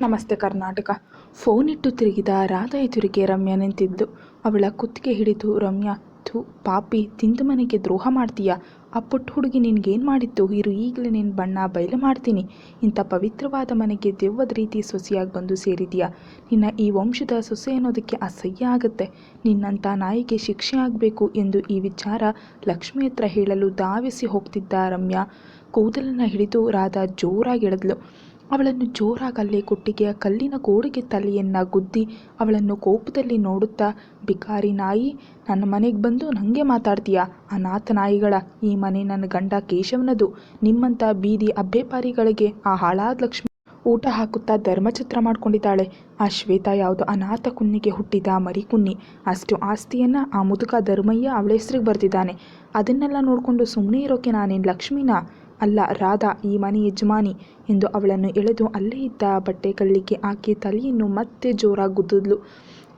ನಮಸ್ತೆ ಕರ್ನಾಟಕ. ಫೋನ್ ತಿರುಗಿದ ರಾಧ ಎದುರಿಗೆ ರಮ್ಯಾ ನಿಂತಿದ್ದು. ಅವಳ ಕುತ್ತಿಗೆ ಹಿಡಿದು, ರಮ್ಯಾ, ಥೂ, ಪಾಪಿ, ತಿಂದು ಮನೆಗೆ ದ್ರೋಹ ಮಾಡ್ತೀಯಾ? ಆ ಪುಟ್ಟ ಹುಡುಗಿ ನಿನ್ಗೇನು ಮಾಡಿತ್ತು ಇರು, ಈಗಲೇ ನಿನ್ನ ಬಣ್ಣ ಬಯಲು ಮಾಡ್ತೀನಿ. ಇಂಥ ಪವಿತ್ರವಾದ ಮನೆಗೆ ದೆವ್ವದ ರೀತಿ ಸೊಸೆಯಾಗಿ ಬಂದು ಸೇರಿದೀಯಾ? ನಿನ್ನ ಈ ವಂಶದ ಸೊಸೆ ಅನ್ನೋದಕ್ಕೆ ಅಸಹ್ಯ ಆಗುತ್ತೆ. ನಿನ್ನಂಥ ನಾಯಿಗೆ ಶಿಕ್ಷೆ ಆಗಬೇಕು ಎಂದು ಈ ವಿಚಾರ ಲಕ್ಷ್ಮಿ ಹತ್ರ ಹೇಳಲು ಧಾವಿಸಿ ಹೋಗ್ತಿದ್ದ ರಮ್ಯಾ, ಕೂದಲನ್ನು ಹಿಡಿದು ರಾಧಾ ಜೋರಾಗಿ ಎಳೆದ್ಲು. ಅವಳನ್ನು ಜೋರಾಗಲ್ಲೇ ಕೊಟ್ಟಿಗೆಯ ಕಲ್ಲಿನ ಗೋಡೆಗೆ ತಲೆಯನ್ನು ಗುದ್ದಿ ಅವಳನ್ನು ಕೋಪದಲ್ಲಿ ನೋಡುತ್ತಾ, ಬಿಕಾರಿ ನಾಯಿ, ನನ್ನ ಮನೆಗೆ ಬಂದು ನನಗೆ ಮಾತಾಡ್ತೀಯಾ? ಅನಾಥ ನಾಯಿಗಳ, ಈ ಮನೆ ನನ್ನ ಗಂಡ ಕೇಶವನದು. ನಿಮ್ಮಂಥ ಬೀದಿ ಅಬ್ಬೆಪಾರಿಗಳಿಗೆ ಆ ಹಾಳಾದ ಲಕ್ಷ್ಮಿ ಊಟ ಹಾಕುತ್ತಾ ಧರ್ಮಚಿತ್ರ ಮಾಡ್ಕೊಂಡಿದ್ದಾಳೆ. ಆ ಶ್ವೇತ ಯಾವುದೋ ಅನಾಥ ಕುನ್ನಿಗೆ ಹುಟ್ಟಿದ ಮರಿ ಕುನ್ನಿ. ಅಷ್ಟು ಆಸ್ತಿಯನ್ನು ಆ ಮುದುಕ ಧರ್ಮಯ್ಯ ಅವಳ ಹೆಸ್ರಿಗೆ ಬರ್ತಿದ್ದಾನೆ ಅದನ್ನೆಲ್ಲ ನೋಡಿಕೊಂಡು ಸುಮ್ಮನೆ ಇರೋಕೆ ನಾನೇನು ಲಕ್ಷ್ಮಿನಾ? ಅಲ್ಲ, ರಾಧಾ, ಈ ಮನೆ ಯಜಮಾನಿ ಎಂದು ಅವಳನ್ನು ಎಳೆದು ಅಲ್ಲೇ ಇದ್ದ ಬಟ್ಟೆ ಕಳ್ಳಿಗೆ ಆಕೆ ತಲೆಯನ್ನು ಮತ್ತೆ ಜೋರಾಗಿ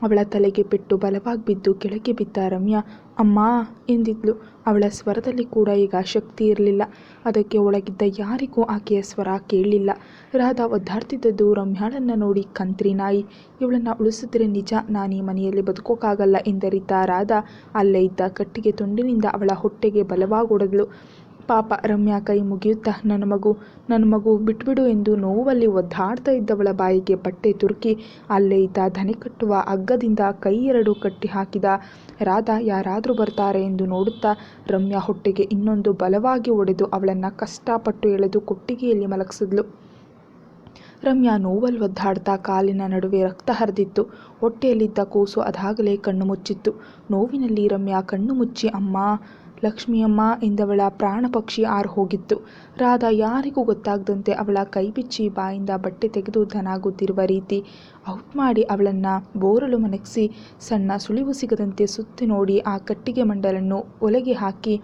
ಅವಳ ತಲೆಗೆ ಪೆಟ್ಟು ಬಲವಾಗಿ ಬಿದ್ದು ಕೆಳಗೆ ಬಿದ್ದ ರಮ್ಯಾ, ಅಮ್ಮ ಎಂದಿದ್ಲು. ಅವಳ ಸ್ವರದಲ್ಲಿ ಕೂಡ ಈಗ ಶಕ್ತಿ ಇರಲಿಲ್ಲ. ಅದಕ್ಕೆ ಒಳಗಿದ್ದ ಯಾರಿಗೂ ಆಕೆಯ ಸ್ವರ ಕೇಳಲಿಲ್ಲ. ರಾಧಾ ಒದ್ದಾಡ್ತಿದ್ದದ್ದು ರಮ್ಯಾಳನ್ನು ನೋಡಿ, ಕಂತ್ರಿ ನಾಯಿ, ಇವಳನ್ನು ಉಳಿಸಿದ್ರೆ ನಿಜ, ನಾನು ಈ ಮನೆಯಲ್ಲಿ ಬದುಕೋಕ್ಕಾಗಲ್ಲ ಎಂದರಿದ್ದ ರಾಧಾ, ಅಲ್ಲೇ ಇದ್ದ ಕಟ್ಟಿಗೆ ತುಂಡಿನಿಂದ ಅವಳ ಹೊಟ್ಟೆಗೆ ಬಲವಾಗಿ ಹೊಡೆದ್ಲು ಪಾಪ ರಮ್ಯಾ ಕೈ ಮುಗಿಯುತ್ತಾ. ನನ್ನ ಮಗು ನನ್ನ ಮಗು, ಬಿಟ್ಬಿಡು ಎಂದು ನೋವಲ್ಲಿ ಒದ್ದಾಡ್ತಾ ಇದ್ದವಳ ಬಾಯಿಗೆ ಬಟ್ಟೆ ತುರುಕಿ, ಅಲ್ಲೇ ಇದ್ದ ಧನಿ ಕಟ್ಟುವ ಹಗ್ಗದಿಂದ ಕೈ ಎರಡು ಕಟ್ಟಿ ಹಾಕಿದ. ರಾಧಾ, ಯಾರಾದರೂ ಬರ್ತಾರೆ ಎಂದು ನೋಡುತ್ತಾ ರಮ್ಯಾ ಹೊಟ್ಟೆಗೆ ಇನ್ನೊಂದು ಬಲವಾಗಿ ಒಡೆದು ಅವಳನ್ನು ಕಷ್ಟಪಟ್ಟು ಎಳೆದು ಕೊಟ್ಟಿಗೆಯಲ್ಲಿ ಮಲಗಿಸಿದ್ಲು. ರಮ್ಯಾ ನೋವಲ್ಲಿ ಒದ್ದಾಡ್ತಾ ಕಾಲಿನ ನಡುವೆ ರಕ್ತ ಹರಿದಿತ್ತು. ಹೊಟ್ಟೆಯಲ್ಲಿದ್ದ ಕೂಸು ಅದಾಗಲೇ ಕಣ್ಣು ಮುಚ್ಚಿತ್ತು. ನೋವಿನಲ್ಲಿ ರಮ್ಯಾ ಕಣ್ಣು ಮುಚ್ಚಿ, ಅಮ್ಮ ಲಕ್ಷ್ಮಿಯಮ್ಮ ಎಂದವಳ ಪ್ರಾಣಪಕ್ಷಿ ಪಕ್ಷಿ ಆರು ಹೋಗಿತ್ತು. ರಾಧಾ ಯಾರಿಗೂ ಗೊತ್ತಾಗದಂತೆ ಅವಳ ಕೈಬಿಚ್ಚಿ ಬಾಯಿಂದ ಬಟ್ಟೆ ತೆಗೆದು ಧನಾಗುತ್ತಿರುವ ರೀತಿ ಔಟ್ ಮಾಡಿ ಅವಳನ್ನು ಬೋರಲು ಮನಗಿಸಿ ಸಣ್ಣ ಸುಳಿವು ಸಿಗದಂತೆ ಸುತ್ತಿ ನೋಡಿ ಆ ಕಟ್ಟಿಗೆ ಮಂಡಲನ್ನು ಒಲೆಗೆ ಹಾಕಿ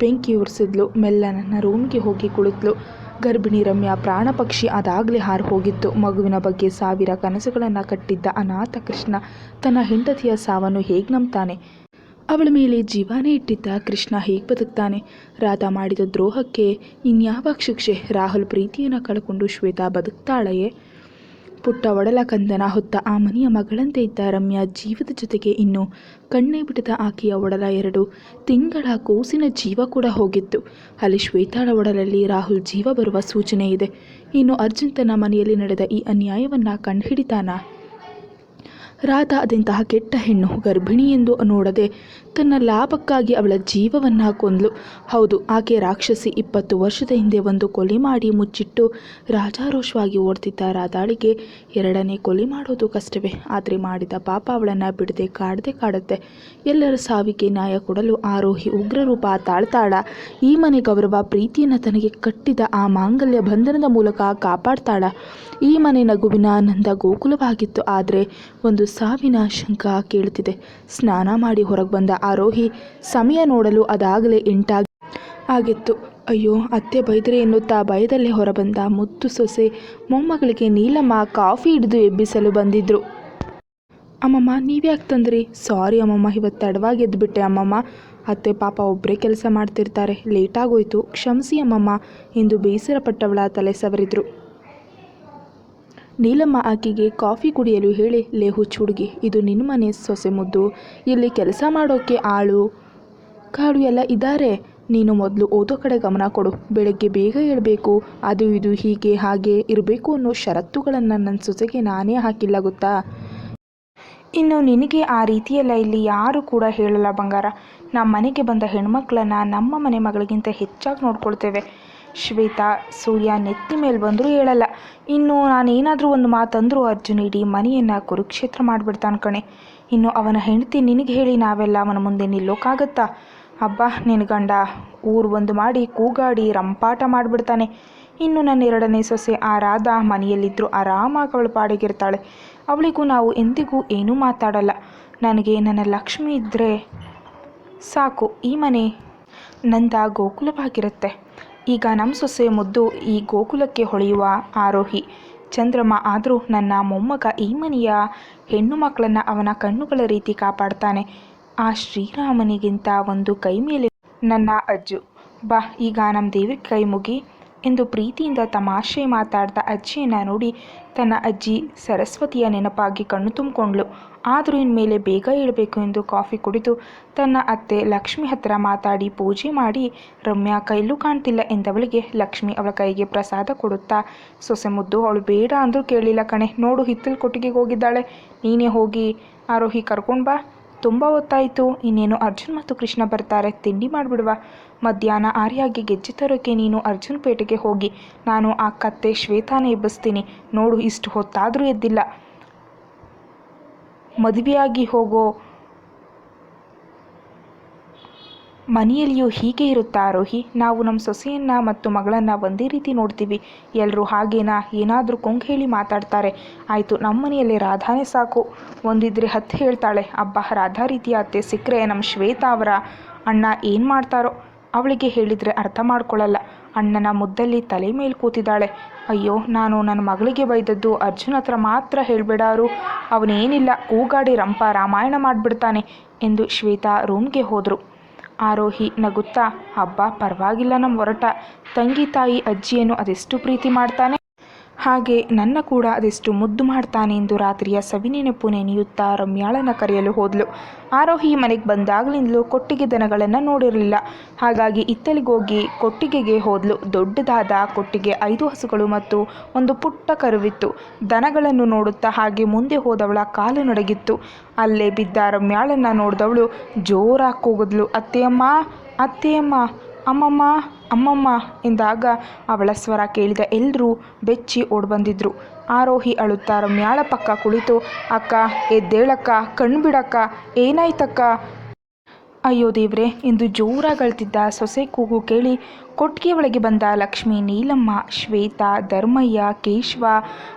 ಬೆಂಕಿ ಉರಿಸಿದ್ಲು. ಮೆಲ್ಲ ನನ್ನ ರೂಮ್ಗೆ ಹೋಗಿ ಕುಳಿತಳು ಗರ್ಭಿಣಿ ರಮ್ಯಾ ಪ್ರಾಣ ಪಕ್ಷಿ ಅದಾಗಲೇ ಹಾರು ಹೋಗಿತ್ತು. ಮಗುವಿನ ಬಗ್ಗೆ ಸಾವಿರ ಕನಸುಗಳನ್ನು ಕಟ್ಟಿದ್ದ ಅನಾಥ ಕೃಷ್ಣ ತನ್ನ ಹೆಂಡತಿಯ ಸಾವನ್ನು ಹೇಗೆ ನಂಬ್ತಾನೆ? ಅವಳ ಮೇಲೆ ಜೀವಾನೇ ಇಟ್ಟಿದ್ದ ಕೃಷ್ಣ ಹೇಗೆ ಬದುಕ್ತಾನೆ? ರಾಧಾ ಮಾಡಿದ ದ್ರೋಹಕ್ಕೆ ಇನ್ಯಾವ ಶಿಕ್ಷೆ? ರಾಹುಲ್ ಪ್ರೀತಿಯನ್ನು ಕಳ್ಕೊಂಡು ಶ್ವೇತಾ ಬದುಕ್ತಾಳೆಯೇ? ಪುಟ್ಟ ಒಡಲ ಕಂದನ ಹೊತ್ತ ಆ ಮನೆಯ ಮಗಳಂತೆ ಇದ್ದ ರಮ್ಯಾ ಜೀವದ ಜೊತೆಗೆ ಇನ್ನು ಕಣ್ಣೇ ಬಿಡದ ಆಕೆಯ ಒಡಲ ಎರಡು ತಿಂಗಳ ಕೂಸಿನ ಜೀವ ಕೂಡ ಹೋಗಿತ್ತು. ಅಲ್ಲಿ ಶ್ವೇತಾಳ ಒಡಲಲ್ಲಿ ರಾಹುಲ್ ಜೀವ ಬರುವ ಸೂಚನೆ ಇದೆ. ಇನ್ನು ಅರ್ಜುನ್ ತನ್ನ ಮನೆಯಲ್ಲಿ ನಡೆದ ಈ ಅನ್ಯಾಯವನ್ನು ಕಂಡುಹಿಡಿತಾನಾ? ರಾಧಾ ಅದೆಂತಹ ಕೆಟ್ಟ ಹೆಣ್ಣು ಗರ್ಭಿಣಿ ಎಂದು ನೋಡದೆ ತನ್ನ ಲಾಭಕ್ಕಾಗಿ ಅವಳ ಜೀವವನ್ನು ಕೊಂದ್ಲು ಹೌದು, ಆಕೆ ರಾಕ್ಷಸಿ ಇಪ್ಪತ್ತು ವರ್ಷದ ಹಿಂದೆ ಒಂದು ಕೊಲೆ ಮಾಡಿ ಮುಚ್ಚಿಟ್ಟು ರಾಜಾರೋಷವಾಗಿ ಓಡ್ತಿದ್ದ ರಾಧಾಳಿಗೆ ಎರಡನೇ ಕೊಲೆ ಮಾಡೋದು ಕಷ್ಟವೇ. ಆದರೆ ಮಾಡಿದ ಪಾಪ ಅವಳನ್ನು ಬಿಡದೆ ಕಾಡದೆ ಕಾಡುತ್ತೆ. ಎಲ್ಲರ ಸಾವಿಗೆ ನ್ಯಾಯ ಕೊಡಲು ಆರೋಹಿ ಉಗ್ರರೂಪ ತಾಳ್ತಾಳ. ಈ ಮನೆ ಗೌರವ ಪ್ರೀತಿಯನ್ನು ತನಗೆ ಕಟ್ಟಿದ ಆ ಮಾಂಗಲ್ಯ ಬಂಧನದ ಮೂಲಕ ಕಾಪಾಡ್ತಾಳ. ಈ ಮನೆ ನಗುವಿನ ಆನಂದ ಗೋಕುಲವಾಗಿತ್ತು. ಆದರೆ ಒಂದು ಸಾವಿನ ಶಂಕ ಕೇಳುತ್ತಿದೆ ಸ್ನಾನ ಮಾಡಿ ಹೊರಗೆ ಬಂದ. ಆರೋಹಿ ಸಮಯ ನೋಡಲು ಅದಾಗಲೇ ಎಂಟಾಗಿ ಆಗಿತ್ತು. ಅಯ್ಯೋ, ಅತ್ತೆ ಬೈದರೆ ಎನ್ನುತ್ತಾ ಭಯದಲ್ಲೇ ಹೊರಬಂದ ಮುತ್ತು ಸೊಸೆ. ಮೊಮ್ಮಗಳಿಗೆ ನೀಲಮ್ಮ ಕಾಫಿ ಹಿಡಿದು ಎಬ್ಬಿಸಲು ಬಂದಿದ್ರು. ಅಮ್ಮಮ್ಮ, ನೀವ್ಯಾಕೆ ತಂದ್ರಿ? ಸಾರಿ ಅಮ್ಮಮ್ಮ ಇವತ್ತು ತಡವಾಗಿ ಎದ್ದುಬಿಟ್ಟೆ ಅಮ್ಮಮ್ಮ. ಅತ್ತೆ ಪಾಪ ಒಬ್ಬರೇ ಕೆಲಸ ಮಾಡ್ತಿರ್ತಾರೆ. ಲೇಟಾಗೋಯ್ತು. ಕ್ಷಮಿಸಿ ಅಮ್ಮಮ್ಮ ಎಂದು ಬೇಸರಪಟ್ಟವಳ ತಲೆ ಸವರಿದ್ರು. ನೀಲಮ್ಮ ಆಕೆಗೆ ಕಾಫಿ ಕುಡಿಯಲು ಹೇಳಿ, ಲೇ ಹುಚ್ಚು ಇದು ನಿನ್ನ ಮನೆ ಸೊಸೆ ಮುದ್ದು ಇಲ್ಲಿ ಕೆಲಸ ಮಾಡೋಕ್ಕೆ ಆಳು. ಕಾಳು ಎಲ್ಲ ಇದ್ದಾರೆ ನೀನು ಮೊದಲು ಓದೋ ಕಡೆ ಗಮನ ಕೊಡು. ಬೆಳಗ್ಗೆ ಬೇಗ ಏಳಬೇಕು ಅದು ಇದು ಹೀಗೆ ಹಾಗೆ ಇರಬೇಕು ಅನ್ನೋ ಷರತ್ತುಗಳನ್ನು ನನ್ನ ಸೊಸೆಗೆ ನಾನೇ ಹಾಕಿಲ್ಲ, ಗೊತ್ತಾ? ಇನ್ನು ನಿನಗೆ ಆ ರೀತಿಯೆಲ್ಲ ಇಲ್ಲಿ ಯಾರು ಕೂಡ ಹೇಳಲ್ಲ, ಬಂಗಾರ. ನಮ್ಮ ಮನೆಗೆ ಬಂದ ಹೆಣ್ಮಕ್ಳನ್ನ ನಮ್ಮ ಮನೆ ಮಗಳಿಗಿಂತ ಹೆಚ್ಚಾಗಿ ನೋಡ್ಕೊಳ್ತೇವೆ. ಶ್ವೇತಾ, ಸೂರ್ಯ ನೆತ್ತಿ ಮೇಲೆ ಬಂದರೂ ಹೇಳಲ್ಲ. ಇನ್ನು ನಾನೇನಾದರೂ ಒಂದು ಮಾತಂದರೂ ಅರ್ಜುನ್ ಇಡೀ ಮನೆಯನ್ನು ಕುರುಕ್ಷೇತ್ರ ಮಾಡಿಬಿಡ್ತಾನೆ ಕಣೆ. ಇನ್ನು ಅವನ ಹೆಂಡತಿ ನಿನಗೆ ಹೇಳಿ ನಾವೆಲ್ಲ ಅವನ ಮುಂದೆ ನಿಲ್ಲೋಕ್ಕಾಗತ್ತಾ ಅಬ್ಬಾ ನಿನ್ನ ಗಂಡ ಊರು ಒಂದು ಮಾಡಿ ಕೂಗಾಡಿ ರಂಪಾಟ ಮಾಡಿಬಿಡ್ತಾನೆ. ಇನ್ನು ನನ್ನ ಎರಡನೇ ಸೊಸೆ ಆ ರಾಧಾ ಮನೆಯಲ್ಲಿದ್ದರೂ ಆರಾಮಾಗಿ ಅವಳು ಪಾಡಿಗಿರ್ತಾಳೆ. ಅವಳಿಗೂ ನಾವು ಎಂದಿಗೂ ಏನೂ ಮಾತಾಡಲ್ಲ. ನನಗೆ ನನ್ನ ಲಕ್ಷ್ಮಿ ಇದ್ದರೆ ಸಾಕು, ಈ ಮನೆ ನಂದ ಗೋಕುಲವಾಗಿರುತ್ತೆ. ಈಗ ನಮ್ಮ ಸೊಸೆ ಮುದ್ದು ಈ ಗೋಕುಲಕ್ಕೆ ಹೊಳೆಯುವ ಆರೋಹಿ. ಚಂದ್ರಮ್ಮ ಆದರೂ ನನ್ನ ಮೊಮ್ಮಗ ಈ ಮನೆಯ ಹೆಣ್ಣು ಮಕ್ಕಳನ್ನು ಅವನ ಕಣ್ಣುಗಳ ರೀತಿ ಕಾಪಾಡ್ತಾನೆ. ಆ ಶ್ರೀರಾಮನಿಗಿಂತ ಒಂದು ಕೈ ಮೇಲೆ ನನ್ನ ಅಜ್ಜು. ಬಾ, ಈಗ ನಮ್ಮ ದೇವ್ರಿಗೆ ಕೈ ಮುಗಿ. ಎಂದು ಪ್ರೀತಿಯಿಂದ ತಮಾಷೆ ಮಾತಾಡ್ತಾ ಅಜ್ಜಿಯನ್ನು ನೋಡಿ ತನ್ನ ಅಜ್ಜಿ ಸರಸ್ವತಿಯ ನೆನಪಾಗಿ ಕಣ್ಣು ತುಂಬಿಕೊಂಡ್ಳು. ಆದರೂ ಇನ್ಮೇಲೆ ಬೇಗ ಏಳಬೇಕು ಎಂದು ಕಾಫಿ ಕುಡಿದು ತನ್ನ ಅತ್ತೆ ಲಕ್ಷ್ಮಿ ಹತ್ರ ಮಾತಾಡಿ ಪೂಜೆ ಮಾಡಿ, ರಮ್ಯಾ ಕೈಲೂ ಕಾಣ್ತಿಲ್ಲ ಎಂದವಳಿಗೆ ಲಕ್ಷ್ಮಿ ಅವಳ ಕೈಗೆ ಪ್ರಸಾದ ಕೊಡುತ್ತಾ, ಸೊಸೆ ಮುದ್ದು ಅವಳು ಬೇಡ ಅಂದರೂ ಕೇಳಿಲ್ಲ ಕಣೆ, ನೋಡು ಹಿತ್ತಲ ಕೊಟ್ಟಿಗೆಗೆ ಹೋಗಿದ್ದಾಳೆ, ನೀನೇ ಹೋಗಿ ಆರೋಹಿ ಕರ್ಕೊಂಡು ಬಾ. ತುಂಬ ಹೊತ್ತಾಯಿತು. ಇನ್ನೇನು ಅರ್ಜುನ್ ಮತ್ತು ಕೃಷ್ಣ ಬರ್ತಾರೆ, ತಿಂಡಿ ಮಾಡಿಬಿಡುವ. ಮಧ್ಯಾಹ್ನ ಆರ್ಯಾಗೆ ಗೆಜ್ಜೆ ತರೋಕೆ ನೀನು ಅರ್ಜುನ್ ಪೇಟೆಗೆ ಹೋಗಿ. ನಾನು ಆ ಕತ್ತೆ ಶ್ವೇತಾನ ಎಬ್ಬಿಸ್ತೀನಿ. ನೋಡು ಇಷ್ಟು ಹೊತ್ತಾದರೂ ಎದ್ದಿಲ್ಲ. ಮದುವೆಯಾಗಿ ಹೋಗೋ ಮನೆಯಲ್ಲಿಯೂ ಹೀಗೆ ಇರುತ್ತಾ ಆರೋಹಿ ನಾವು ನಮ್ಮ ಸೊಸೆಯನ್ನ ಮತ್ತು ಮಗಳನ್ನು ಒಂದೇ ರೀತಿ ನೋಡ್ತೀವಿ. ಎಲ್ಲರೂ ಹಾಗೇನಾ? ಏನಾದರೂ ಕೊಂಕ್ ಹೇಳಿ ಮಾತಾಡ್ತಾರೆ. ಆಯಿತು ನಮ್ಮ ಮನೆಯಲ್ಲಿ ರಾಧಾನೇ ಸಾಕು. ಒಂದಿದ್ರೆ ಹತ್ತು ಹೇಳ್ತಾಳೆ, ಅಬ್ಬ, ರಾಧಾ ರೀತಿಯ ಅತ್ತೆ ಸಿಕ್ಕರೆ ನಮ್ಮ ಶ್ವೇತಾ ಅವರ ಅಣ್ಣ ಏನು ಮಾಡ್ತಾರೋ? ಅವಳಿಗೆ ಹೇಳಿದರೆ ಅರ್ಥ ಮಾಡ್ಕೊಳ್ಳಲ್ಲ ಅಣ್ಣನ ಮುದ್ದಲ್ಲಿ ತಲೆ ಮೇಲೆ ಕೂತಿದ್ದಾಳೆ. ಅಯ್ಯೋ, ನಾನು ನನ್ನ ಮಗಳಿಗೆ ಬೈದದ್ದು ಅರ್ಜುನ ಹತ್ರ ಮಾತ್ರ ಹೇಳಬೇಡಾರು ಅವನೇನಿಲ್ಲ, ಕೂಗಾಡಿ ರಂಪ ರಾಮಾಯಣ ಮಾಡಿಬಿಡ್ತಾನೆ ಎಂದು ಶ್ವೇತಾ ರೂಮ್ಗೆ ಹೋದರು. ಆರೋಹಿ ನಗುತ್ತಾ ಅಬ್ಬಾ ಪರವಾಗಿಲ್ಲ ನಮ್ಮ ಹೊರಟ ತಂಗಿ ತಾಯಿ ಅಜ್ಜಿಯನ್ನು ಅದೆಷ್ಟು ಪ್ರೀತಿ ಮಾಡ್ತಾನೆ? ಹಾಗೆ ನನ್ನ ಕೂಡ ಅದೆಷ್ಟು ಮುದ್ದು ಮಾಡ್ತಾನೆ ಎಂದು ರಾತ್ರಿಯ ಸವಿನೆನಪು ನೆನೆಯುತ್ತಾ ರಮ್ಯಾಳನ ಕರೆಯಲು ಹೋದ್ಲು. ಆರೋಹಿ ಮನೆಗೆ ಬಂದಾಗಲಿಂದಲೂ ಕೊಟ್ಟಿಗೆ ದನಗಳನ್ನು ನೋಡಿರಲಿಲ್ಲ. ಹಾಗಾಗಿ ಇತ್ತಲಿಗೋಗಿ ಕೊಟ್ಟಿಗೆಗೆ ಹೋದ್ಲು. ದೊಡ್ಡದಾದ ಕೊಟ್ಟಿಗೆ ಐದು ಹಸುಗಳು ಮತ್ತು ಒಂದು ಪುಟ್ಟ ಕರುವಿತ್ತು. ದನಗಳನ್ನು ನೋಡುತ್ತಾ ಹಾಗೆ ಮುಂದೆ ಹೋದವಳ ಕಾಲು ನಡಗಿತ್ತು. ಅಲ್ಲೇ ಬಿದ್ದ ರಮ್ಯಾಳನ್ನು ನೋಡಿದವಳು ಜೋರಾಗಿ ಕೂಗಿದ್ಲು. ಅತ್ತೆಯಮ್ಮ ಅತ್ತೆಯಮ್ಮ ಅಮ್ಮಮ್ಮ ಅಮ್ಮಮ್ಮ ಎಂದಾಗ ಅವಳ ಸ್ವರ ಕೇಳಿದ ಎಲ್ಲರೂ ಬೆಚ್ಚಿ ಓಡ್ಬಂದಿದ್ರು. ಆರೋಹಿ ಅಳುತ್ತಾ ರಮ್ಯಾಳ ಪಕ್ಕ ಕುಳಿತು, ಅಕ್ಕ, ಎದ್ದೇಳಕ್ಕ ಕಣ್ಬಿಡಕ್ಕ ಏನಾಯ್ತಕ್ಕ? ಅಯ್ಯೋ ದೇವ್ರೆ ಎಂದು ಜೋರಾಗಳ್ತಿದ್ದ ಸೊಸೆ ಕೂಗು ಕೇಳಿ ಕೊಟ್ಟಿಗೆ ಒಳಗೆ ಬಂದ ಲಕ್ಷ್ಮಿ, ನೀಲಮ್ಮ, ಶ್ವೇತಾ, ಧರ್ಮಯ್ಯ, ಕೇಶವ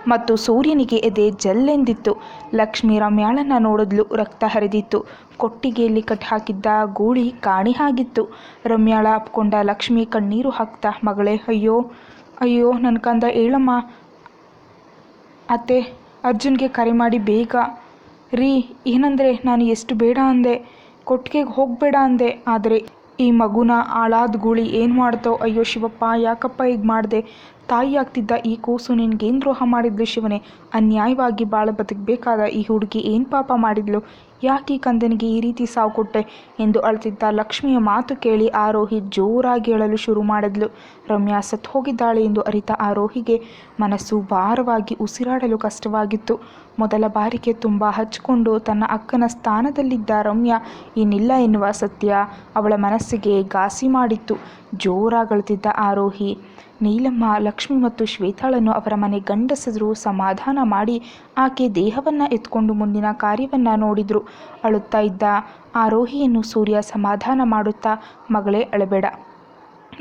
ಮತ್ತು ಸೂರ್ಯನಿಗೆ ಎದೆ ಜಲ್ಲೆಂದಿತ್ತು. ಲಕ್ಷ್ಮಿ ರಮ್ಯಾಳನ್ನ ನೋಡಿದ್ಲು ರಕ್ತ ಹರಿದಿತ್ತು. ಕೊಟ್ಟಿಗೆಯಲ್ಲಿ ಕಟ್ ಹಾಕಿದ್ದ ಗೂಳಿ ಕಾಣಿ ಆಗಿತ್ತು ರಮ್ಯಾಳ ಅಪ್ಕೊಂಡ ಲಕ್ಷ್ಮಿ ಕಣ್ಣೀರು ಹಾಕ್ತಾ, ಮಗಳೇ, ಅಯ್ಯೋ ಅಯ್ಯೋ ನನ್ನ ಕಂದ ಹೇಳಮ್ಮ. ಅತ್ತೆ, ಅರ್ಜುನ್ಗೆ ಕರೆ ಮಾಡಿ ಬೇಗ. ರೀ, ಏನಂದರೆ ನಾನು ಎಷ್ಟು ಬೇಡ ಅಂದೆ. ಕೊಟ್ಟಿಗೆಗೆ ಹೋಗಬೇಡ ಅಂದೆ. ಆದರೆ ಈ ಮಗುನ ಆಳಾದ ಗೂಳಿ ಏನು ಮಾಡ್ತೋ ಅಯ್ಯೋ ಶಿವಪ್ಪ, ಯಾಕಪ್ಪ ಹೀಗೆ ಮಾಡಿದೆ? ತಾಯಿ ಆಗ್ತಿದ್ದ ಈ ಕೂಸು ನಿನ್ಗೇನು ದ್ರೋಹ ಮಾಡಿದ್ಲು ಶಿವನೇ? ಅನ್ಯಾಯವಾಗಿ ಬಾಳ ಬದುಕಬೇಕಾದ ಈ ಹುಡುಗಿ ಏನು ಪಾಪ ಮಾಡಿದ್ಲು? ಯಾಕೆ ಕಂದನಿಗೆ ಈ ರೀತಿ ಸಾವು ಕೊಟ್ಟೆ ಎಂದು ಅಳ್ತಿದ್ದ ಲಕ್ಷ್ಮಿಯ ಮಾತು ಕೇಳಿ ಆರೋಹಿ ಜೋರಾಗಿ ಹೇಳಲು ಶುರು ಮಾಡಿದ್ಲು. ರಮ್ಯಾ ಸತ್ತು ಹೋಗಿದ್ದಾಳೆ ಎಂದು ಅರಿತ ಆರೋಹಿಗೆ ಮನಸ್ಸು ಭಾರವಾಗಿ ಉಸಿರಾಡಲು ಕಷ್ಟವಾಗಿತ್ತು. ಮೊದಲ ಬಾರಿಗೆ ತುಂಬ ಹಚ್ಚಿಕೊಂಡು ತನ್ನ ಅಕ್ಕನ ಸ್ಥಾನದಲ್ಲಿದ್ದ ರಮ್ಯಾ, ಏನಿಲ್ಲ ಎನ್ನುವ ಸತ್ಯ. ಅವಳ ಮನಸ್ಸಿಗೆ ಘಾಸಿ ಮಾಡಿತ್ತು. ಜೋರಾಗಳ್ತಿದ್ದ ಆರೋಹಿ ನೀಲಮ್ಮ, ಲಕ್ಷ್ಮಿ ಮತ್ತು ಶ್ವೇತಾಳನ್ನು ಅವರ ಮನೆ ಗಂಡಸರು ಸಮಾಧಾನ ಮಾಡಿ ಆಕೆ ದೇಹವನ್ನು ಎತ್ಕೊಂಡು ಮುಂದಿನ ಕಾರ್ಯವನ್ನು ನೋಡಿದ್ರು. ಅಳುತ್ತಾ ಇದ್ದ ಆರೋಹಿಯನ್ನು ಸೂರ್ಯ ಸಮಾಧಾನ ಮಾಡುತ್ತಾ ಮಗಳೇ ಅಳಬೇಡ.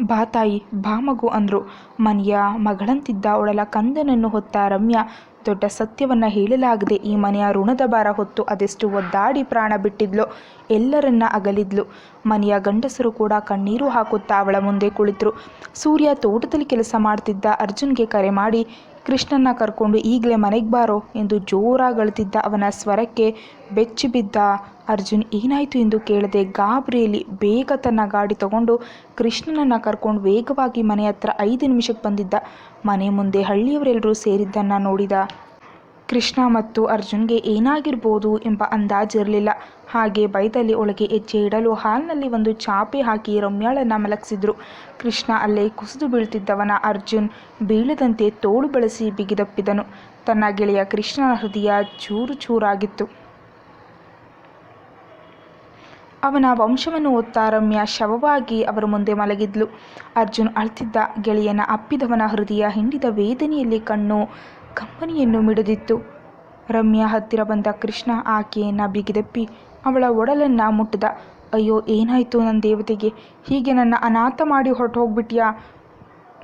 ಬಾ ತಾಯಿ, ಬಾ ಮಗು ಅಂದರು. ಮನೆಯ ಮಗಳಂತಿದ್ದ ಅವಳ ಕಂದನನ್ನು ಹೊತ್ತ ರಮ್ಯ, ದೊಡ್ಡ ಸತ್ಯವನ್ನು ಹೇಳಲಾಗದೆ ಈ ಮನೆಯ ಋಣದ ಭಾರ ಹೊತ್ತು ಅದೆಷ್ಟು ಒದ್ದಾಡಿ ಪ್ರಾಣ ಬಿಟ್ಟಿದ್ಲೋ, ಎಲ್ಲರನ್ನ ಅಗಲಿದ್ಲು. ಮನೆಯ ಗಂಡಸರು ಕೂಡ ಕಣ್ಣೀರು ಹಾಕುತ್ತಾ ಅವಳ ಮುಂದೆ ಕುಳಿತರು. ಸೂರ್ಯ ತೋಟದಲ್ಲಿ ಕೆಲಸ ಮಾಡ್ತಿದ್ದ ಅರ್ಜುನ್ಗೆ ಕರೆ ಮಾಡಿ ಕೃಷ್ಣನ್ನ ಕರ್ಕೊಂಡು ಈಗಲೇ ಮನೆಗೆ ಬಾರೋ ಎಂದು ಜೋರಾಗಿ ಅಳ್ತಿದ್ದ ಅವನ ಸ್ವರಕ್ಕೆ ಬೆಚ್ಚಿ ಬಿದ್ದ ಅರ್ಜುನ್ ಏನಾಯಿತು ಎಂದು ಕೇಳದೆ ಗಾಬರಿಯಲ್ಲಿ ಬೇಗ ತನ್ನ ಗಾಡಿ ತಗೊಂಡು ಕೃಷ್ಣನನ್ನು ಕರ್ಕೊಂಡು ವೇಗವಾಗಿ ಮನೆ ಹತ್ರ ಐದು ನಿಮಿಷಕ್ಕೆ ಬಂದಿದ್ದ. ಮನೆ ಮುಂದೆ ಹಳ್ಳಿಯವರೆಲ್ಲರೂ ಸೇರಿದ್ದನ್ನು ನೋಡಿದ ಕೃಷ್ಣ ಮತ್ತು ಅರ್ಜುನ್ಗೆ ಏನಾಗಿರ್ಬೋದು ಎಂಬ ಅಂದಾಜಿರಲಿಲ್ಲ ಹಾಗೆ ಬೈದಲ್ಲಿ ಒಳಗೆ ಹೆಜ್ಜೆ ಇಡಲು ಹಾಲ್ನಲ್ಲಿ ಒಂದು ಚಾಪೆ ಹಾಕಿ ರಮ್ಯಾಳನ್ನು ಮಲಗಿಸಿದ್ರು. ಕೃಷ್ಣ ಅಲ್ಲೇ ಕುಸಿದು ಬೀಳ್ತಿದ್ದವನ ಅರ್ಜುನ್ ಬೀಳದಂತೆ ತೋಳು ಬಳಸಿ ಬಿಗಿದಪ್ಪಿದನು. ತನ್ನ ಗೆಳೆಯ ಕೃಷ್ಣನ ಹೃದಯ ಚೂರು ಚೂರಾಗಿತ್ತು. ಅವನ ವಂಶವನ್ನು ಹೊತ್ತ ರಮ್ಯ ಶವವಾಗಿ ಅವರ ಮುಂದೆ ಮಲಗಿದ್ಲು. ಅರ್ಜುನ್ ಅಳ್ತಿದ್ದ ಗೆಳೆಯನ ಅಪ್ಪಿದವನ ಹೃದಯ ಹಿಂಡಿದ ವೇದನೆಯಲ್ಲಿ ಕಣ್ಣು ಕಂಪನಿಯನ್ನು ಮಿಡಿದಿತ್ತು. ರಮ್ಯಾ ಹತ್ತಿರ ಬಂದ ಕೃಷ್ಣ ಆಕೆಯನ್ನು ಬಿಗಿದಪ್ಪಿ, ಅವಳ ಒಡಲನ್ನು ಮುಟ್ಟಿದ. ಅಯ್ಯೋ, ಏನಾಯಿತು ನನ್ನ ದೇವತೆಗೆ? ಹೀಗೆ ನನ್ನ ಅನಾಥ ಮಾಡಿ ಹೊರಟು ಹೋಗ್ಬಿಟ್ಯಾ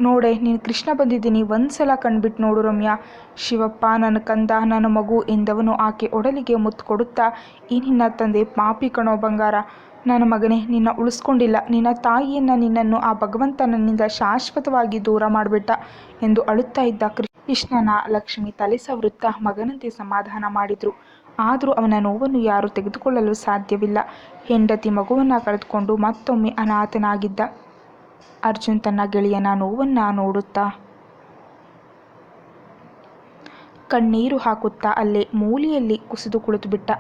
ನೋಡೆ, ನೀನು ಕೃಷ್ಣ ಬಂದಿದ್ದೀನಿ ಒಂದು ಸಲ ಕಂಡ್ಬಿಟ್ಟು ನೋಡು ರಮ್ಯಾ. ಶಿವಪ್ಪ ನನ್ನ ಕಂದ ನನ್ನ ಮಗು ಎಂದವನು ಆಕೆ ಒಡಲಿಗೆ ಮುತ್ತು ಕೊಡುತ್ತಾ, ಈ ನಿನ್ನ ತಂದೆ ಪಾಪಿ ಕಣೋ ಬಂಗಾರ. ನನ್ನ ಮಗನೇ, ನಿನ್ನ ಉಳಿಸ್ಕೊಂಡಿಲ್ಲ. ನಿನ್ನ ತಾಯಿಯನ್ನು ನಿನ್ನನ್ನು ಆ ಭಗವಂತ ನನ್ನಿಂದ ಶಾಶ್ವತವಾಗಿ ದೂರ ಮಾಡಿಬಿಟ್ಟ ಎಂದು ಅಳುತ್ತಾ ಇದ್ದ ಕೃಷ್ಣನ ಲಕ್ಷ್ಮಿ ತಲೆ ಮಗನಂತೆ ಸಮಾಧಾನ ಮಾಡಿದ್ರು. ಆದರೂ ಅವನ ನೋವನ್ನು ಯಾರೂ ತೆಗೆದುಕೊಳ್ಳಲು ಸಾಧ್ಯವಿಲ್ಲ. ಹೆಂಡತಿ ಮಗುವನ್ನು ಕಳೆದುಕೊಂಡು ಮತ್ತೊಮ್ಮೆ ಅನಾಥನಾಗಿದ್ದ. ಅರ್ಜುನ್ ತನ್ನ ಗೆಳೆಯನ ನೋವನ್ನು ನೋಡುತ್ತಾ ಕಣ್ಣೀರು ಹಾಕುತ್ತಾ ಅಲ್ಲೇ ಮೂಲೆಯಲ್ಲಿ ಕುಸಿದು ಕುಳಿತುಬಿಟ್ಟ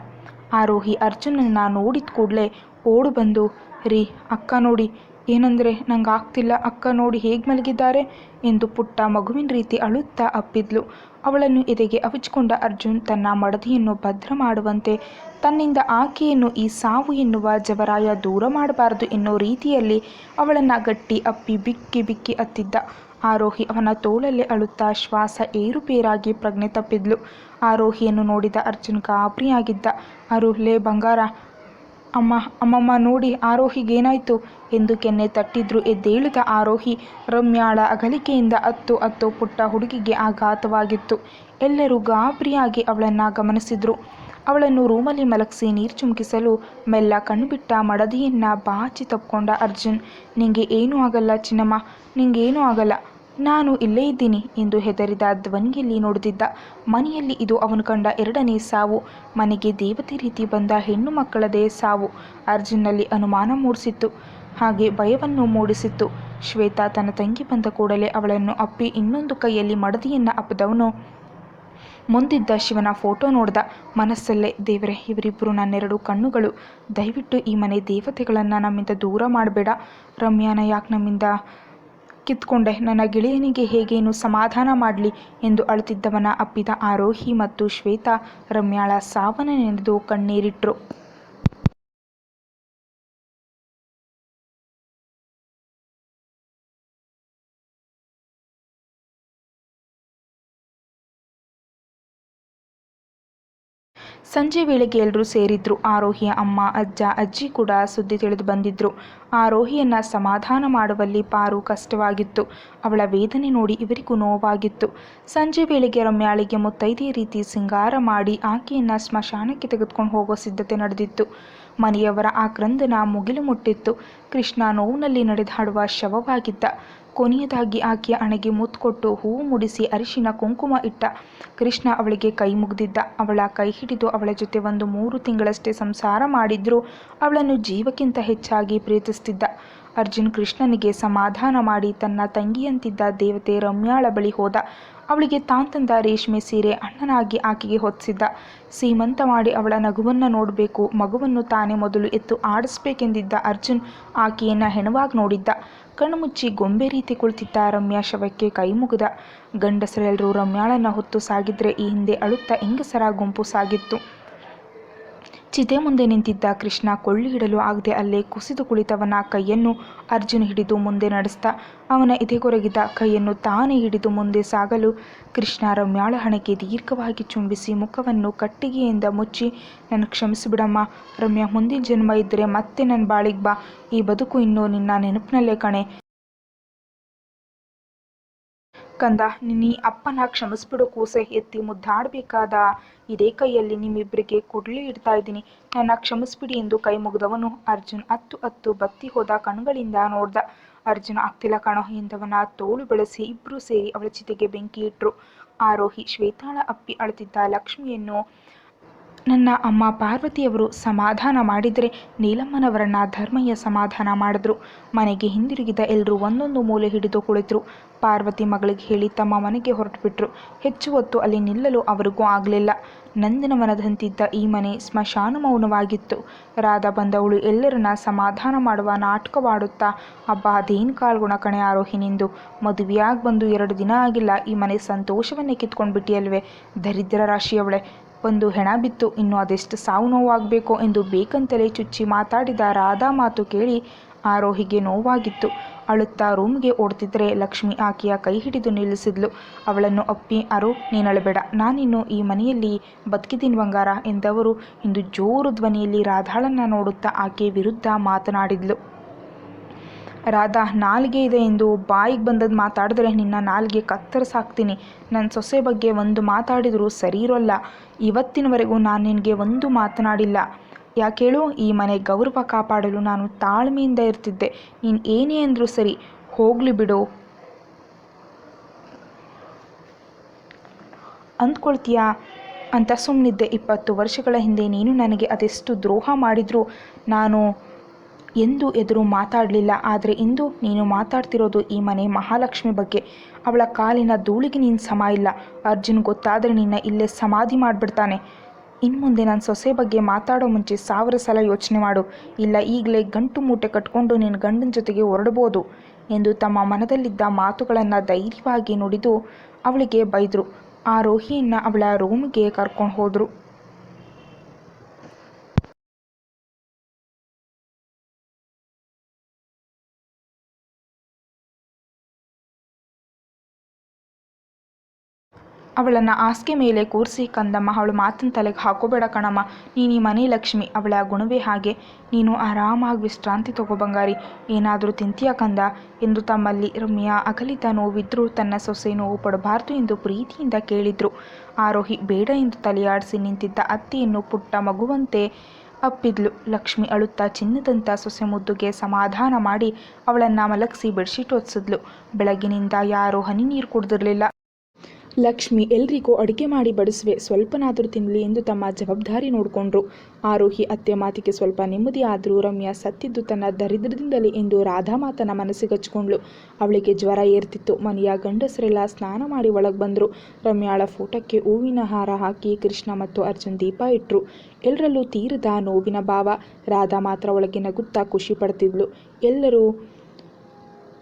ಆರೋಹಿ ಅರ್ಜುನನ್ನ ನೋಡಿದ ಕೂಡಲೇ ಓಡು ಬಂದು, ರೀ, ಅಕ್ಕ ನೋಡಿ ಏನಂದರೆ, ನಂಗೆ ಆಗ್ತಿಲ್ಲ. ಅಕ್ಕ ನೋಡಿ ಹೇಗೆ ಮಲಗಿದ್ದಾರೆ? ಎಂದು ಪುಟ್ಟ ಮಗುವಿನ ರೀತಿ ಅಳುತ್ತಾ ಅಪ್ಪಿದ್ಲು. ಅವಳನ್ನು ಎದೆಗೆ ಅವಿಚ್ಕೊಂಡ ಅರ್ಜುನ್ ತನ್ನ ಮಡದಿಯನ್ನು ಭದ್ರ ಮಾಡುವಂತೆ, ತನ್ನಿಂದ ಆಕೆಯನ್ನು ಈ ಸಾವು ಎನ್ನುವ ಜವರಾಯ ದೂರ ಮಾಡಬಾರದು ಎನ್ನೋ ರೀತಿಯಲ್ಲಿ ಅವಳನ್ನು ಗಟ್ಟಿ ಅಪ್ಪಿ ಬಿಕ್ಕಿ ಬಿಕ್ಕಿ ಅತ್ತಿದ್ದ. ಆರೋಹಿ ಅವನ ತೋಳಲ್ಲೇ ಅಳುತ್ತಾ ಶ್ವಾಸ ಏರುಪೇರಾಗಿ ಪ್ರಜ್ಞೆ ತಪ್ಪಿದ್ಲು. ಆರೋಹಿಯನ್ನು ನೋಡಿದ ಅರ್ಜುನ್ ಗಾಬರಿಯಾಗಿದ್ದ. ಅರುಹ್ಲೇ ಬಂಗಾರ ಅಮ್ಮ, ಅಮ್ಮಮ್ಮ ನೋಡಿ ಆರೋಹಿಗೇನಾಯ್ತು? ಎಂದು ಕೆನ್ನೆ ತಟ್ಟಿದ್ರು ಎದ್ದೇಳಿದ ಆರೋಹಿ. ರಮ್ಯಾಳ ಅಗಲಿಕೆಯಿಂದ ಅತ್ತು ಅತ್ತು ಪುಟ್ಟ ಹುಡುಗಿಗೆ ಆಘಾತವಾಗಿತ್ತು. ಎಲ್ಲರೂ ಗಾಬರಿಯಾಗಿ ಅವಳನ್ನು ಗಮನಿಸಿದ್ರು. ಅವಳನ್ನು ರೂಮಲ್ಲಿ ಮಲಗಿಸಿ ನೀರು ಚುಮುಕಿಸಲು ಮೆಲ್ಲ ಕಣ್ಣುಬಿಟ್ಟ ಮಡದಿಯನ್ನು ಬಾಚಿ ತಪ್ಕೊಂಡ ಅರ್ಜುನ್. ನಿಂಗೆ ಏನೂ ಆಗಲ್ಲ ಚಿನ್ನಮ್ಮ, ನಿಂಗೇನೂ ಆಗಲ್ಲ. ನಾನು ಇಲ್ಲೇ ಇದ್ದೀನಿ ಎಂದು ಹೆದರಿದ ಧ್ವನಿಯಲ್ಲಿ ನೋಡುತ್ತಿದ್ದ ಮನೆಯಲ್ಲಿ ಇದು ಅವನು ಕಂಡ ಎರಡನೇ ಸಾವು. ಮನೆಗೆ ದೇವತೆ ರೀತಿ ಬಂದ ಹೆಣ್ಣು ಮಕ್ಕಳದೇ ಸಾವು. ಅರ್ಜುನ್ನಲ್ಲಿ ಅನುಮಾನ ಮೂಡಿಸಿತ್ತು. ಹಾಗೆ ಭಯವನ್ನು ಮೂಡಿಸಿತ್ತು. ಶ್ವೇತಾ ತನ್ನ ತಂಗಿ ಬಂದ ಕೂಡಲೇ ಅವಳನ್ನು ಅಪ್ಪಿ ಇನ್ನೊಂದು ಕೈಯಲ್ಲಿ ಮಡದಿಯನ್ನು ಅಪ್ಪದವನು. ಮುಂದಿದ್ದ ಶಿವನ ಫೋಟೋ ನೋಡ್ದ. ಮನಸ್ಸಲ್ಲೇ, ದೇವರೇ ಇವರಿಬ್ಬರು ನನ್ನೆರಡು ಕಣ್ಣುಗಳು. ದಯವಿಟ್ಟು ಈ ಮನೆ ದೇವತೆಗಳನ್ನು ನಮ್ಮಿಂದ ದೂರ ಮಾಡಬೇಡ. ರಮ್ಯಾನ ಯಾಕೆ ನಮ್ಮಿಂದ ಕಿತ್ಕೊಂಡೆ. ನನ್ನ ಗೆಳೆಯನಿಗೆ ಹೇಗೇನು ಸಮಾಧಾನ ಮಾಡಲಿ ಎಂದು ಅಳುತ್ತಿದ್ದವನ ಅಪ್ಪಿದ ಆರೋಹಿ ಮತ್ತು ಶ್ವೇತಾ ರಮ್ಯಾಳ ಸಾವನ್ನ ನೆನೆದು ಕಣ್ಣೀರಿಟ್ರು. ಸಂಜೆ ವೇಳೆಗೆ ಎಲ್ಲರೂ ಸೇರಿದ್ರು. ಆರೋಹಿಯ ಅಮ್ಮ, ಅಜ್ಜ, ಅಜ್ಜಿ ಕೂಡ ಸುದ್ದಿ ತಿಳಿದು ಬಂದಿದ್ರು. ಆರೋಹಿಯನ್ನ ಸಮಾಧಾನ ಮಾಡುವಲ್ಲಿ ಪಾರು ಕಷ್ಟವಾಗಿತ್ತು. ಅವಳ ವೇದನೆ ನೋಡಿ ಇವರಿಗೂ ನೋವಾಗಿತ್ತು. ಸಂಜೆ ವೇಳೆಗೆ ರಮ್ಯಾಳಿಗೆ ಮುತ್ತೈದೆಯ ರೀತಿ ಸಿಂಗಾರ ಮಾಡಿ ಆಕೆಯನ್ನ ಸ್ಮಶಾನಕ್ಕೆ ತೆಗೆದುಕೊಂಡು ಹೋಗೋ ಸಿದ್ಧತೆ ನಡೆದಿತ್ತು. ಮನೆಯವರ ಆ ಕ್ರಂದನ ಮುಗಿಲು ಮುಟ್ಟಿತ್ತು. ಕೃಷ್ಣ ನೋವಿನಲ್ಲಿ ನಡೆದಾಡುವ ಶವವಾಗಿದ್ದ. ಕೊನೆಯದಾಗಿ ಆಕೆಯ ಹಣೆಗೆ ಮುತ್ಕೊಟ್ಟು ಹೂವು ಮುಡಿಸಿ ಅರಿಶಿನ ಕುಂಕುಮ ಇಟ್ಟ. ಕೃಷ್ಣ ಅವಳಿಗೆ ಕೈ ಮುಗಿದಿದ್ದ. ಅವಳ ಕೈ ಹಿಡಿದು ಅವಳ ಜೊತೆ ಒಂದು ಮೂರು ತಿಂಗಳಷ್ಟೇ ಸಂಸಾರ ಮಾಡಿದ್ರೂ. ಅವಳನ್ನು ಜೀವಕ್ಕಿಂತ ಹೆಚ್ಚಾಗಿ ಪ್ರೀತಿಸ್ತಿದ್ದ. ಅರ್ಜುನ್ ಕೃಷ್ಣನಿಗೆ ಸಮಾಧಾನ ಮಾಡಿ ತನ್ನ ತಂಗಿಯಂತಿದ್ದ ದೇವತೆ ರಮ್ಯಾಳ ಬಳಿ ಹೋದ. ಅವಳಿಗೆ ತಾಂತಂದ ರೇಷ್ಮೆ ಸೀರೆ ಅಣ್ಣನಾಗಿ ಆಕೆಗೆ ಹೊತ್ತಿಸಿದ್ದ. ಸೀಮಂತ ಮಾಡಿ ಅವಳ ನಗುವನ್ನು ನೋಡಬೇಕು. ಮಗುವನ್ನು ತಾನೇ ಮೊದಲು ಎತ್ತು ಆಡಿಸ್ಬೇಕೆಂದಿದ್ದ ಅರ್ಜುನ್ ಆಕೆಯನ್ನು ಹೆಣವಾಗಿ ನೋಡಿದ್ದ. ಕಣ್ಣುಮುಚ್ಚಿ ಗೊಂಬೆ ರೀತಿ ಕುಳಿತಿದ್ದ ರಮ್ಯಾ ಶವಕ್ಕೆ ಕೈ ಮುಗಿದ. ಗಂಡಸರೆಲ್ಲರೂ ರಮ್ಯಾಳನ್ನ ಹೊತ್ತು ಸಾಗಿದ್ರೆ ಈ ಹಿಂದೆ ಅಳುತ್ತಾ ಹೆಂಗಸರ ಗುಂಪು ಸಾಗಿತ್ತು. ಚಿತೆ ಮುಂದೆ ನಿಂತಿದ್ದ ಕೃಷ್ಣ ಕೊಳ್ಳಿ ಹಿಡಲು ಆಗದೆ ಅಲ್ಲೇ ಕುಸಿದು ಕುಳಿತವನ ಕೈಯನ್ನು ಅರ್ಜುನ್ ಹಿಡಿದು ಮುಂದೆ ನಡೆಸ್ತಾ ಅವನ ಎದೆಗೊರಗಿದ ಕೈಯನ್ನು ತಾನೇ ಹಿಡಿದು ಮುಂದೆ ಸಾಗಲು ಕೃಷ್ಣ ರಮ್ಯಾಳ ಹಣೆಗೆ ದೀರ್ಘವಾಗಿ ಚುಂಬಿಸಿ ಮುಖವನ್ನು ಕಟ್ಟಿಗೆಯಿಂದ ಮುಚ್ಚಿ, ನನ್ನ ಕ್ಷಮಿಸಿಬಿಡಮ್ಮ, ರಮ್ಯಾ ಮುಂದಿನ ಜನ್ಮ ಇದ್ದರೆ ಮತ್ತೆ ನನ್ನ ಬಾಳಿಗೆ ಬಾ. ಈ ಬದುಕು ಇನ್ನೂ ನಿನ್ನ ನೆನಪಿನಲ್ಲೇ ಕಣೆ. ಕಂದ, ನಿನ್ನಿ ಅಪ್ಪನ ಕ್ಷಮಿಸ್ಬಿಡು ಕೂಸೆ, ಎತ್ತಿ ಮುದ್ದಾಡಬೇಕಾದ ಇದೇ ಕೈಯಲ್ಲಿ ನಿಮ್ಮಿಬ್ಬರಿಗೆ ಕೊಡ್ಲಿ ಇಡ್ತಾ ಇದ್ದೀನಿ. ನನ್ನ ಕ್ಷಮಿಸ್ಬಿಡಿ ಎಂದು ಕೈ ಮುಗಿದವನು ಅರ್ಜುನ್ ಅತ್ತು ಅತ್ತು ಬತ್ತಿ ಹೋದ ಕಣ್ಗಳಿಂದ ನೋಡ್ದ. ಅರ್ಜುನ, ಆಗ್ತಿಲ್ಲ ಕಣೋ, ಎಂದವನ ತೋಳು ಬೆಳೆಸಿ ಇಬ್ರು ಸೇರಿ ಅವಳ ಚಿತೆಗೆ ಬೆಂಕಿ ಇಟ್ರು. ಆರೋಹಿ, ಶ್ವೇತಾಳ ಅಪ್ಪಿ ಅಳುತ್ತಿದ್ದ ಲಕ್ಷ್ಮಿಯನ್ನು ನನ್ನ ಅಮ್ಮ ಪಾರ್ವತಿಯವರು ಸಮಾಧಾನ ಮಾಡಿದರೆ ನೀಲಮ್ಮನವರನ್ನ ಧರ್ಮಯ್ಯ ಸಮಾಧಾನ ಮಾಡಿದ್ರು. ಮನೆಗೆ ಹಿಂದಿರುಗಿದ ಎಲ್ಲರೂ ಒಂದೊಂದು ಮೂಲೆ ಹಿಡಿದು ಕುಳಿತರು. ಪಾರ್ವತಿ ಮಗಳಿಗೆ ಹೇಳಿ ತಮ್ಮ ಮನೆಗೆ ಹೊರಟುಬಿಟ್ರು. ಹೆಚ್ಚು ಹೊತ್ತು ಅಲ್ಲಿ ನಿಲ್ಲಲು ಅವರಿಗೂ ಆಗಲಿಲ್ಲ. ನಂದನವನದಂತಿದ್ದ ಈ ಮನೆ ಸ್ಮಶಾನ ಮೌನವಾಗಿತ್ತು ರಾಧ ಬಂದವಳು ಎಲ್ಲರನ್ನ ಸಮಾಧಾನ ಮಾಡುವ ನಾಟಕವಾಡುತ್ತಾ, ಅಬ್ಬ, ಅದೇನು ಕಾಲ್ಗುಣ ಕಣೆ ಆರೋಹಿನಿಂದು ಮದುವೆಯಾಗಿ ಬಂದು ಎರಡು ದಿನ ಆಗಿಲ್ಲ. ಈ ಮನೆ ಸಂತೋಷವನ್ನೇ ಕಿತ್ಕೊಂಡು ಬಿಟ್ಟಿಯಲ್ವೇ ದರಿದ್ರ ರಾಶಿಯವಳೆ. ಒಂದು ಹೆಣ ಬಿತ್ತು. ಇನ್ನು ಅದೆಷ್ಟು ಸಾವು ನೋವಾಗಬೇಕೋ ಎಂದು ಬೇಕಂತಲೇ ಚುಚ್ಚಿ ಮಾತಾಡಿದ ರಾಧಾ ಮಾತು ಕೇಳಿ ಆರೋಹಿಗೆ ನೋವಾಗಿತ್ತು. ಅಳುತ್ತಾ ರೂಮ್ಗೆ ಓಡ್ತಿದ್ರೆ ಲಕ್ಷ್ಮಿ ಆಕೆಯ ಕೈ ಹಿಡಿದು ನಿಲ್ಲಿಸಿದ್ಲು. ಅವಳನ್ನು ಅಪ್ಪಿ, ಅರು, ನೀನಳಬೇಡ. ನಾನಿನ್ನು ಈ ಮನೆಯಲ್ಲಿ ಬದುಕಿದ್ದೀನಿ ಬಂಗಾರ ಎಂದವರು ಇಂದು ಜೋರು ಧ್ವನಿಯಲ್ಲಿ ರಾಧಾಳನ್ನು ನೋಡುತ್ತಾ ಆಕೆ ವಿರುದ್ಧ ಮಾತನಾಡಿದ್ಲು. ರಾಧಾ, ನಾಲಿಗೆ ಇದೆ ಎಂದು ಬಾಯಿಗೆ ಬಂದದ್ದು ಮಾತಾಡಿದ್ರೆ ನಿನ್ನ ನಾಲಿಗೆ ಕತ್ತರಿಸಾಕ್ತೀನಿ ನನ್ನ ಸೊಸೆ ಬಗ್ಗೆ ಒಂದು ಮಾತಾಡಿದರೂ ಸರಿ ಇರೋಲ್ಲ. ಇವತ್ತಿನವರೆಗೂ ನಾನು ನಿನಗೆ ಒಂದು ಮಾತನಾಡಿಲ್ಲ. ಯಾಕೇಳು? ಈ ಮನೆ ಗೌರವ ಕಾಪಾಡಲು ನಾನು ತಾಳ್ಮೆಯಿಂದ ಇರ್ತಿದ್ದೆ. ನೀನು ಏನೇ ಅಂದರೂ ಸರಿ, ಹೋಗಲಿ ಬಿಡು. ಅಂದ್ಕೊಳ್ತೀಯಾ? ಅಂತ ಸುಮ್ಮನಿದ್ದೆ ಇಪ್ಪತ್ತು ವರ್ಷಗಳ ಹಿಂದೆ ನೀನು ನನಗೆ ಅದೆಷ್ಟು ದ್ರೋಹ ಮಾಡಿದರೂ. ನಾನು ಎಂದು ಎದುರು ಮಾತಾಡಲಿಲ್ಲ. ಆದರೆ ಇಂದು ನೀನು ಮಾತಾಡ್ತಿರೋದು ಈ ಮನೆ ಮಹಾಲಕ್ಷ್ಮಿ ಬಗ್ಗೆ. ಅವಳ ಕಾಲಿನ ಧೂಳಿಗೆ ನೀನು ಸಮ ಇಲ್ಲ. ಅರ್ಜುನ್ ಗೊತ್ತಾದರೆ ನಿನ್ನ ಇಲ್ಲೇ ಸಮಾಧಿ ಮಾಡಿಬಿಡ್ತಾನೆ. ಇನ್ನು ಮುಂದೆ ನನ್ನ ಸೊಸೆ ಬಗ್ಗೆ ಮಾತಾಡೋ ಮುಂಚೆ ಸಾವಿರ ಸಲ ಯೋಚನೆ ಮಾಡು. ಇಲ್ಲ, ಈಗಲೇ ಗಂಟು ಮೂಟೆ ಕಟ್ಕೊಂಡು ನಿನ್ನ ಗಂಡನ ಜೊತೆಗೆ ಹೊರಡ್ಬೋದು ಎಂದು ತಮ್ಮ ಮನದಲ್ಲಿದ್ದ ಮಾತುಗಳನ್ನು ಧೈರ್ಯವಾಗಿ ನುಡಿದು ಅವಳಿಗೆ ಬೈದರು. ಆ ರೋಹಿಯನ್ನು ಅವಳ ರೂಮಿಗೆ ಕರ್ಕೊಂಡು ಹೋದರು. ಅವಳನ್ನು ಆಸ್ಕೆ ಮೇಲೆ ಕೂರಿಸಿ ಕಂದಮ್ಮ, ಅವಳು ಮಾತಿನ ತಲೆಗೆ ಹಾಕೋಬೇಡ ಕಣಮ್ಮ. ನೀನು ಈ ಮನೆ ಲಕ್ಷ್ಮಿ, ಅವಳ ಗುಣವೇ ಹಾಗೆ. ನೀನು ಆರಾಮಾಗಿ ವಿಶ್ರಾಂತಿ ತಗೋ ಬಂಗಾರಿ. ಏನಾದರೂ ತಿಂತೀಯ ಕಂದ? ಎಂದು ತಮ್ಮಲ್ಲಿ ರಮ್ಯಾ ಅಗಲಿತ ನೋವಿದ್ರೂ ತನ್ನ ಸೊಸೆ ನೋವು ಪಡಬಾರ್ದು ಎಂದು ಪ್ರೀತಿಯಿಂದ ಕೇಳಿದ್ರು. ಆರೋಹಿ ಬೇಡ ಎಂದು ತಲೆಯಾಡಿಸಿ ನಿಂತಿದ್ದ ಅತ್ತೆಯನ್ನು ಪುಟ್ಟ ಮಗುವಂತೆ ಅಪ್ಪಿದ್ಲು. ಲಕ್ಷ್ಮಿ ಅಳುತ್ತಾ ಚಿನ್ನದಂತ ಸೊಸೆ ಮುದ್ದುಗೆ ಸಮಾಧಾನ ಮಾಡಿ ಅವಳನ್ನು ಮಲಗಿಸಿ ಬೆಡ್ಶೀಟ್ ಒತ್ಸಿದ್ಲು. ಬೆಳಗಿನಿಂದ ಯಾರೂ ಹನಿ ನೀರು ಕುಡ್ದಿರಲಿಲ್ಲ. ಲಕ್ಷ್ಮಿ ಎಲ್ರಿಗೂ ಅಡುಗೆ ಮಾಡಿ ಬಡಿಸುವೆ. ಸ್ವಲ್ಪನಾದರೂ ತಿನ್ನಲಿ ಎಂದು ತಮ್ಮ ಜವಾಬ್ದಾರಿ ನೋಡಿಕೊಂಡ್ರು. ಆರೋಹಿ ಅತ್ತೆ ಮಾತಿಗೆ ಸ್ವಲ್ಪ ನೆಮ್ಮದಿ ಆದರೂ ರಮ್ಯಾ ಸತ್ತಿದ್ದು ತನ್ನ ದರಿದ್ರದಿಂದಲೇ ಎಂದು ರಾಧಾ ಮಾತನ ಮನಸ್ಸಿಗಚ್ಚಿಕೊಂಡ್ಳು ಅವಳಿಗೆ ಜ್ವರ ಏರ್ತಿತ್ತು. ಮನೆಯ ಗಂಡಸರೆಲ್ಲ ಸ್ನಾನ ಮಾಡಿ ಒಳಗೆ ಬಂದರು. ರಮ್ಯಾಳ ಫೋಟೋಕ್ಕೆ ಹೂವಿನ ಹಾರ ಹಾಕಿ ಕೃಷ್ಣ ಮತ್ತು ಅರ್ಜುನ್ ದೀಪ ಇಟ್ಟರು ಎಲ್ಲರಲ್ಲೂ ತೀರದ ನೋವಿನ ಭಾವ. ರಾಧಾ ಮಾತ್ರ ಒಳಗೆ ನಗುತ್ತಾ ಖುಷಿ ಪಡ್ತಿದ್ಳು ಎಲ್ಲರೂ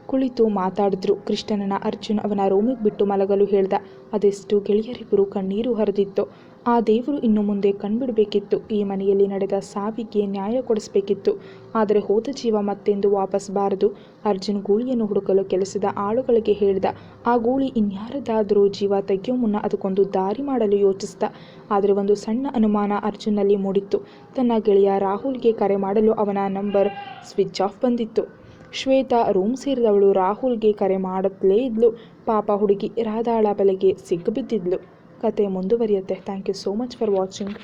ಕುಳಿತು ಮಾತಾಡಿದ್ರು. ಕೃಷ್ಣನ ಅರ್ಜುನ್ ಅವನ ರೂಮಿಗೆ ಬಿಟ್ಟು ಮಲಗಲು ಹೇಳ್ದ. ಅದೆಷ್ಟು ಗೆಳೆಯರಿಬ್ಬರು ಕಣ್ಣೀರು ಹರಿದಿತ್ತು. ಆ ದೇವರು ಇನ್ನು ಮುಂದೆ ಕಣ್ಬಿಡಬೇಕಿತ್ತು. ಈ ಮನೆಯಲ್ಲಿ ನಡೆದ ಸಾವಿಗೆ ನ್ಯಾಯ ಕೊಡಿಸಬೇಕಿತ್ತು. ಆದರೆ ಹೋದ ಜೀವ ಮತ್ತೆಂದು ವಾಪಸ್ ಬಾರದು. ಅರ್ಜುನ್ ಗೂಳಿಯನ್ನು ಹುಡುಕಲು ಕೆಲಸದ ಆಳುಗಳಿಗೆ ಹೇಳ್ದ. ಆ ಗೂಳಿ ಇನ್ಯಾರದಾದರೂ ಜೀವ ತೆಗೆಯೋ ಮುನ್ನ ಅದಕ್ಕೊಂದು ದಾರಿ ಮಾಡಲು ಯೋಚಿಸ್ದ. ಆದರೆ ಒಂದು ಸಣ್ಣ ಅನುಮಾನ ಅರ್ಜುನ್ನಲ್ಲಿ ಮೂಡಿತ್ತು. ತನ್ನ ಗೆಳೆಯ ರಾಹುಲ್ಗೆ ಕರೆ ಮಾಡಲು ಅವನ ನಂಬರ್ ಸ್ವಿಚ್ ಆಫ್ ಬಂದಿತ್ತು. ಶ್ವೇತಾ ರೂಮ್ ಸೇರಿದವಳು ರಾಹುಲ್ಗೆ ಕರೆ ಮಾಡುತ್ತಲೇ ಇದ್ಲು. ಪಾಪ ಹುಡುಗಿ ರಾಧಾಳ ಬಲೆಗೆ ಸಿಕ್ಕಿಬಿದ್ದಿದ್ಲು ಕತೆ ಮುಂದುವರಿಯುತ್ತೆ. Thank you so much for watching